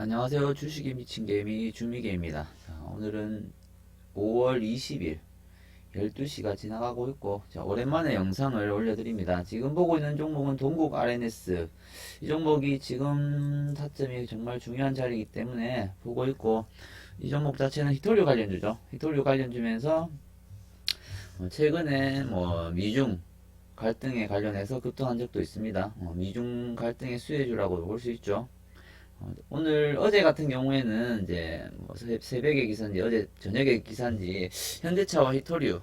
안녕하세요. 주식에 미친 개미 주미개입니다. 자, 오늘은 5월 20일 12시가 지나가고 있고 자, 오랜만에 영상을 올려드립니다. 지금 보고 있는 종목은 동국 RNS 이 종목이 지금 타점이 정말 중요한 자리이기 때문에 보고 있고 이 종목 자체는 히토류 관련주죠. 히토류 관련주면서 어, 최근에 뭐 미중 갈등에 관련해서 급등한 적도 있습니다. 어, 미중 갈등의 수혜주라고 볼 수 있죠. 어, 오늘 어제 같은 경우에는 이제 뭐 새- 새벽에 기사인지 어제 저녁에 기사인지 현대차와 히토류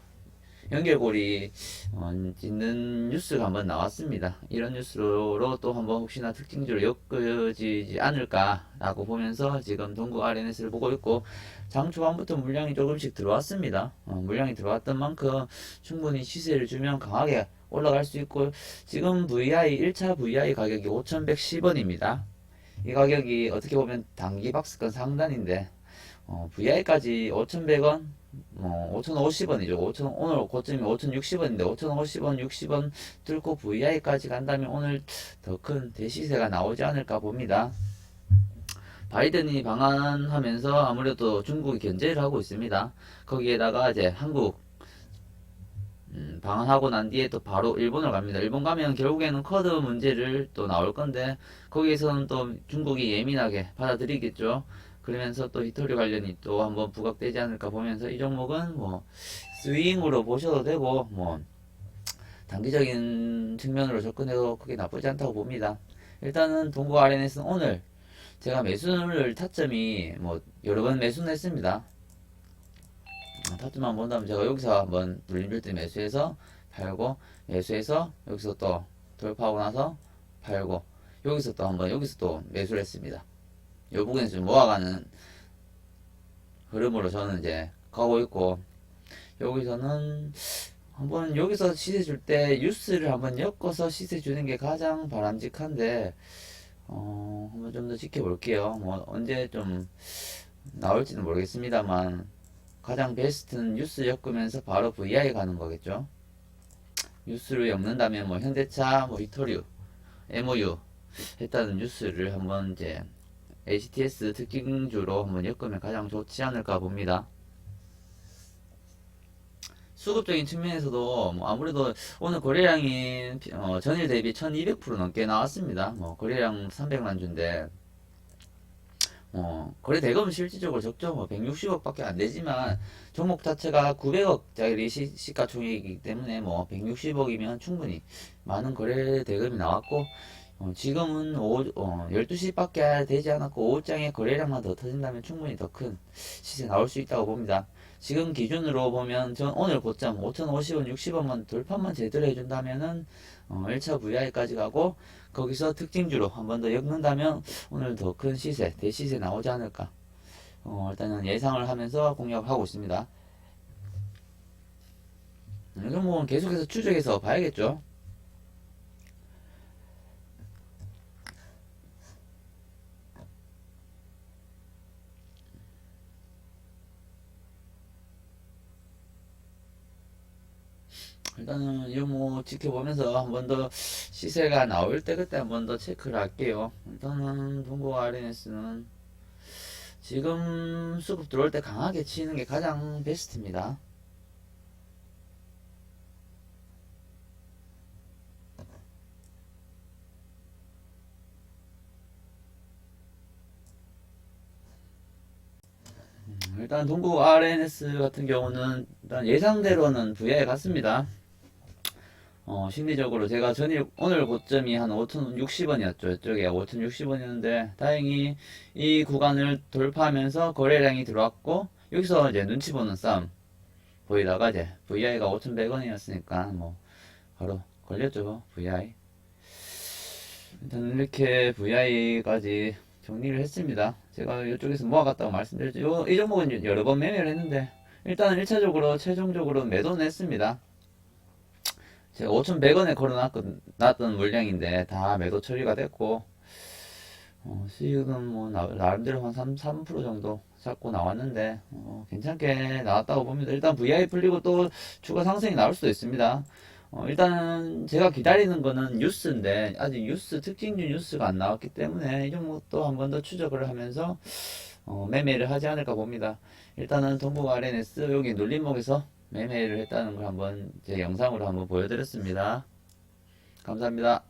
연결고리 어, 짓는 뉴스가 한번 나왔습니다. 이런 뉴스로 또 한번 혹시나 특징주로 엮어지지 않을까라고 보면서 지금 동구 RNS를 보고 있고 장 초반부터 물량이 조금씩 들어왔습니다. 어, 물량이 들어왔던 만큼 충분히 시세를 주면 강하게 올라갈 수 있고 지금 VI 1차 VI 가격이 5,110원입니다. 이 가격이 어떻게 보면 단기 박스권 상단인데 어, VI까지 5,100원, 뭐 5,050원이죠. 5,000 오늘 고점이 5,060원인데 5,050원, 60원 뚫고 VI까지 간다면 오늘 더 큰 대시세가 나오지 않을까 봅니다. 바이든이 방한하면서 아무래도 중국이 견제를 하고 있습니다. 거기에다가 이제 한국 음, 방한하고 난 뒤에 또 바로 일본을 갑니다. 일본 가면 결국에는 커드 문제를 또 나올 건데 거기에서는 또 중국이 예민하게 받아들이겠죠. 그러면서 또 히토리 관련이 또 한번 부각되지 않을까 보면서 이 종목은 뭐 스윙으로 보셔도 되고 뭐 단기적인 측면으로 접근해도 크게 나쁘지 않다고 봅니다. 일단은 동구 RNS는 오늘 제가 매수를 타점이 뭐 여러 번 매수는 했습니다. 어, 타점만 본다면 제가 여기서 한번 눌림줄 때 매수해서 팔고 매수해서 여기서 또 돌파하고 나서 팔고 여기서 또 한번 여기서 또 매수를 했습니다. 요 부분에서 좀 모아가는 흐름으로 저는 이제 가고 있고 여기서는 한번 여기서 시세 줄 때 뉴스를 한번 엮어서 시세 주는 게 가장 바람직한데 어 한번 좀 더 지켜볼게요. 뭐 언제 좀 나올지는 모르겠습니다만 가장 베스트는 뉴스 엮으면서 바로 VI 가는 거겠죠. 뉴스를 엮는다면 뭐 현대차, 뭐 히토류, MOU 했다는 뉴스를 한번 이제 HTS 특징주로 한번 엮으면 가장 좋지 않을까 봅니다. 수급적인 측면에서도 뭐 아무래도 오늘 거래량이 어, 전일 대비 1200% 넘게 나왔습니다. 뭐 거래량 300만 주인데 어, 거래 대금은 실질적으로 적죠. 뭐 160억밖에 안 되지만 종목 자체가 900억짜리 시, 시가총액이기 때문에 뭐 160억이면 충분히 많은 거래 대금이 나왔고 어, 지금은 오후, 어, 12시밖에 되지 않았고 오후장에 거래량만 더 터진다면 충분히 더 큰 시세 나올 수 있다고 봅니다. 지금 기준으로 보면 전 오늘 고점 5,050원, 60원만 돌파만 제대로 해준다면은 어, 1차 VI까지 가고 거기서 특징주로 한 번 더 엮는다면 오늘 더 큰 시세, 대시세 나오지 않을까. 어, 일단은 예상을 하면서 공략을 하고 있습니다. 이 종목은 계속해서 추적해서 봐야겠죠. 일단은 이거 뭐 지켜보면서 한 번 더 시세가 나올 때 그때 한 번 더 체크를 할게요. 일단은 동고 RNS는 지금 수급 들어올 때 강하게 치는 게 가장 베스트입니다. 음, 일단 동구 RNS 같은 경우는 일단 예상대로는 VI에 갔습니다. 어, 심리적으로 제가 전일, 오늘 고점이 한 5,060원이었죠. 이쪽에 5,060원이었는데, 다행히 이 구간을 돌파하면서 거래량이 들어왔고, 여기서 이제 눈치 보는 싸움 보이다가 이제 VI가 5,100원이었으니까, 뭐, 바로 걸렸죠, VI. 일단 이렇게 VI까지 정리를 했습니다. 제가 이쪽에서 모아갔다고 말씀드렸죠. 요, 이 종목은 여러 번 매매를 했는데, 일단은 1차적으로, 최종적으로 매도는 했습니다. 5,100원에 걸어놨던 물량인데 다 매도 처리가 됐고 어, 수익은 뭐 나, 나름대로 한 3, 3% 정도 잡고 나왔는데 어, 괜찮게 나왔다고 봅니다. 일단 VI 풀리고 또 추가 상승이 나올 수도 있습니다. 어, 일단 제가 기다리는 거는 뉴스인데 아직 뉴스 특징주 뉴스가 안 나왔기 때문에 이 종목도 한 번 더 추적을 하면서 어, 매매를 하지 않을까 봅니다. 일단은 동북 RNS 여기 눌림목에서 매매를 했다는 걸 한번 제 영상으로 한번 보여드렸습니다. 감사합니다.